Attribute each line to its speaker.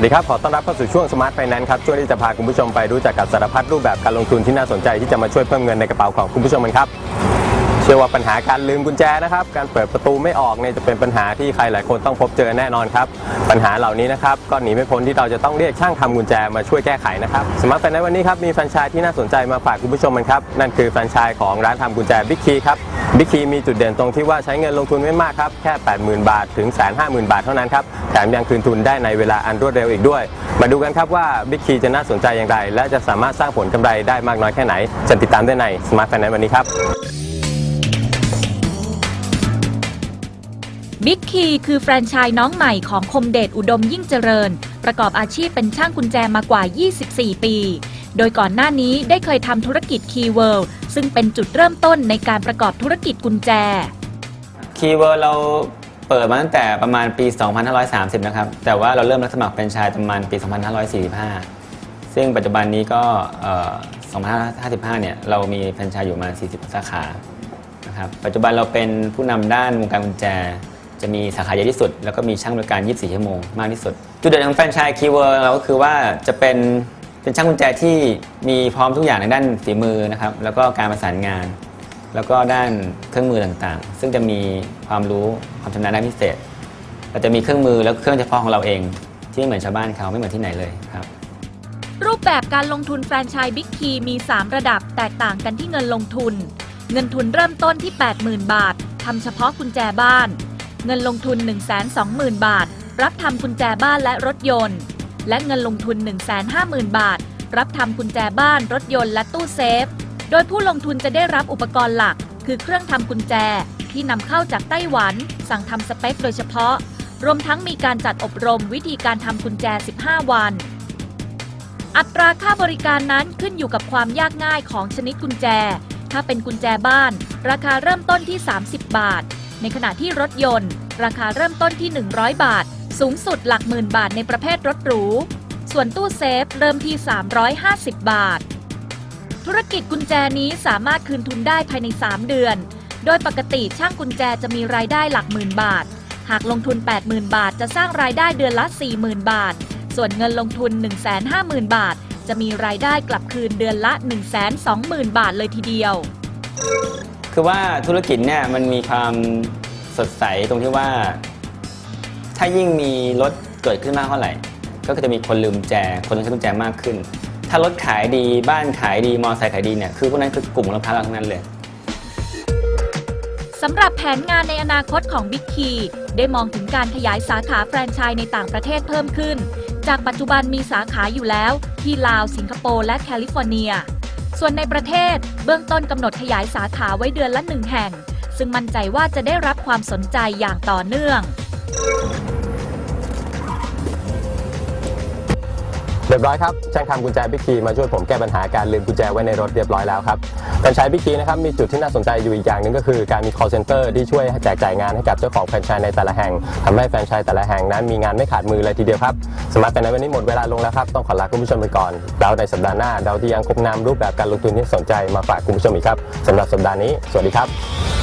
Speaker 1: สวัสดีครับ ขอต้อนรับเข้าสู่ช่วง Smart Finance ครับ ช่วงที่จะพาคุณผู้ชมไปรู้จักกับสารพัดรูปแบบการลงทุนที่น่าสนใจที่จะมาช่วยเพิ่มเงินในกระเป๋าของคุณผู้ชมกันครับ ชื่อว่าปัญหาการลืมกุญแจนะครับ การเปิดประตูไม่ออกเนี่ยจะเป็นปัญหาที่ใครหลายคนต้องพบเจอแน่นอนครับ ปัญหาเหล่านี้นะครับก็หนีไม่พ้นที่เราจะต้องเรียกช่างทำกุญแจมาช่วยแก้ไขนะครับสมาร์ทแฟนในวันนี้ครับมีแฟรนไชส์ที่น่าสนใจมาฝากคุณผู้ชมกันครับนั่นคือแฟรนไชส์ของร้านทำกุญแจบิ๊กคีครับบิ๊กคีมีจุดเด่นตรงที่ว่าใช้เงินลงทุนไม่มากครับแค่ 80,000 บาทถึง 150,000 บาทเท่านั้นครับแถมยังคืนทุนได้ในเวลาอันรวดเร็วอีกด้วย มาดูกันครับว่าบิ๊กคีจะน่าสนใจอย่างไร และจะสามารถสร้างผลกำไรได้มากน้อยแค่ไหนจะติดตามได้ในสมาร์ทแฟนในวันนี้ครับ
Speaker 2: บิ๊กคีคือแฟรนไชส์น้องใหม่ของคมเดชอุดมยิ่งเจริญ ประกอบอาชีพเป็นช่างกุญแจมากว่า 24 ปี โดยก่อนหน้านี้ได้เคยทำธุรกิจคีย์เวิลด์ซึ่งเป็นจุดเริ่มต้นในการประกอบธุรกิจกุญแจ
Speaker 3: คีย์เวิร์ดเราเปิดมาตั้งแต่ประมาณปี 2530 นะครับ แต่ว่าเราเริ่มรับสมัครเป็นไชายประมาณปี 2545 ซึ่งปัจจุบันนี้ก็เอ่อ2555 เนี่ย เรามีแฟรนไชส์อยู่ประมาณ 40 สาขา นะครับ ปัจจุบันเราเป็นผู้นำด้านวงการกุญแจ จะมีสาขาใหญ่ที่สุด แล้วก็มีช่างบริการ 24 ชั่วโมงมากที่สุด จุดเด่นของแฟรนไชส์คีย์เวิร์ดเราก็คือว่าจะเป็นเป็นช่างกุญแจที่มีพร้อมทุกอย่างในด้านฝีมือนะครับแล้วก็การประสานงาน แล้วก็ด้านเครื่องมือต่างๆ ซึ่งจะมีความรู้ความชำนาญด้านพิเศษเราจะมีเครื่องมือและเครื่องเฉพาะของเราเอง ที่ไม่เหมือนชาวบ้านเขาไม่เหมือนที่ไหนเลยครับ
Speaker 2: รูปแบบการลงทุนแฟรนไชส์บิ๊กคีมี 3 ระดับแตกต่างกันที่เงินลงทุน เงินทุนเริ่มต้นที่ 80,000 บาททำเฉพาะกุญแจบ้าน เงินลงทุน 120,000 บาท รับทำกุญแจบ้านและรถยนต์ และเงินลงทุน 150,000 บาท รับทำกุญแจบ้านรถยนต์และตู้เซฟ โดยผู้ลงทุนจะได้รับอุปกรณ์หลัก คือเครื่องทำกุญแจที่นำเข้าจากไต้หวัน สั่งทำสเปคโดยเฉพาะ รวมทั้งมีการจัดอบรมวิธีการทำกุญแจ 15 วัน อัตราค่าบริการนั้นขึ้นอยู่กับความยากง่ายของชนิดกุญแจ ถ้าเป็นกุญแจบ้าน ราคาเริ่มต้นที่ 30 บาท ในขณะที่รถยนต์ ราคาเริ่มต้นที่ 100 บาท สูงสุดหลักหมื่นบาทในประเภทรถหรู ส่วนตู้เซฟเริ่มที่ 350 บาท ธุรกิจกุญแจนี้สามารถคืนทุนได้ภายใน 3 เดือน โดยปกติช่างกุญแจจะมีรายได้หลักหมื่นบาท หากลงทุน 80,000 บาท จะสร้างรายได้เดือนละ 40,000 บาท ส่วนเงินลงทุน 150,000 บาท จะมีรายได้กลับคืนเดือนละ 120,000 บาทเลยทีเดียว
Speaker 3: คือว่าธุรกิจเนี่ยมันมีความสดใสตรงที่ว่า ถ้ายิ่งมีรถเกิดขึ้นมากเท่าไหร่ ก็จะมีคนลืมแจ คนต้องใช้กุญแจมากขึ้น ถ้ารถขายดีบ้านขายดีมอเตอร์ไซค์ขายดีเนี่ยคือพวกนั้นคือกลุ่มลูกค้าเราทั้งนั้นเลย
Speaker 2: สำหรับแผนงานในอนาคตของ Big Key ได้มองถึงการขยายสาขาแฟรนไชส์ในต่างประเทศเพิ่มขึ้น จากปัจจุบันมีสาขาอยู่แล้ว ที่ลาว สิงคโปร์และแคลิฟอร์เนีย ส่วนในประเทศเบื้องต้นกำหนดขยายสาขาไว้เดือนละหนึ่งแห่ง ซึ่งมั่นใจว่าจะได้รับความสนใจอย่างต่อเนื่อง
Speaker 1: เรียบร้อยครับช่างทำกุญแจบิ๊กคีมาช่วยผมแก้ปัญหาการลืมกุญแจไว้ในรถเรียบร้อยแล้วครับแฟรนไชส์บิ๊กคีนะครับมีจุดที่น่าสนใจอยู่อีกอย่างหนึ่งก็คือการมี call center ที่ช่วยแจกจ่ายงานให้กับเจ้าของแฟรนไชส์ในแต่ละแห่งทำให้แฟรนไชส์แต่ละแห่งนั้นมีงานไม่ขาดมือเลยทีเดียวครับสำหรับแต่ในวันนี้หมดเวลาลงแล้วครับต้องขอลาคุณผู้ชมไปก่อนแล้วในสัปดาห์หน้าเราที่ยังคงนำรูปแบบการลงทุนที่สนใจมาฝากคุณผู้ชมอีกครับสำหรับสัปดาห์นี้ สวัสดีครับ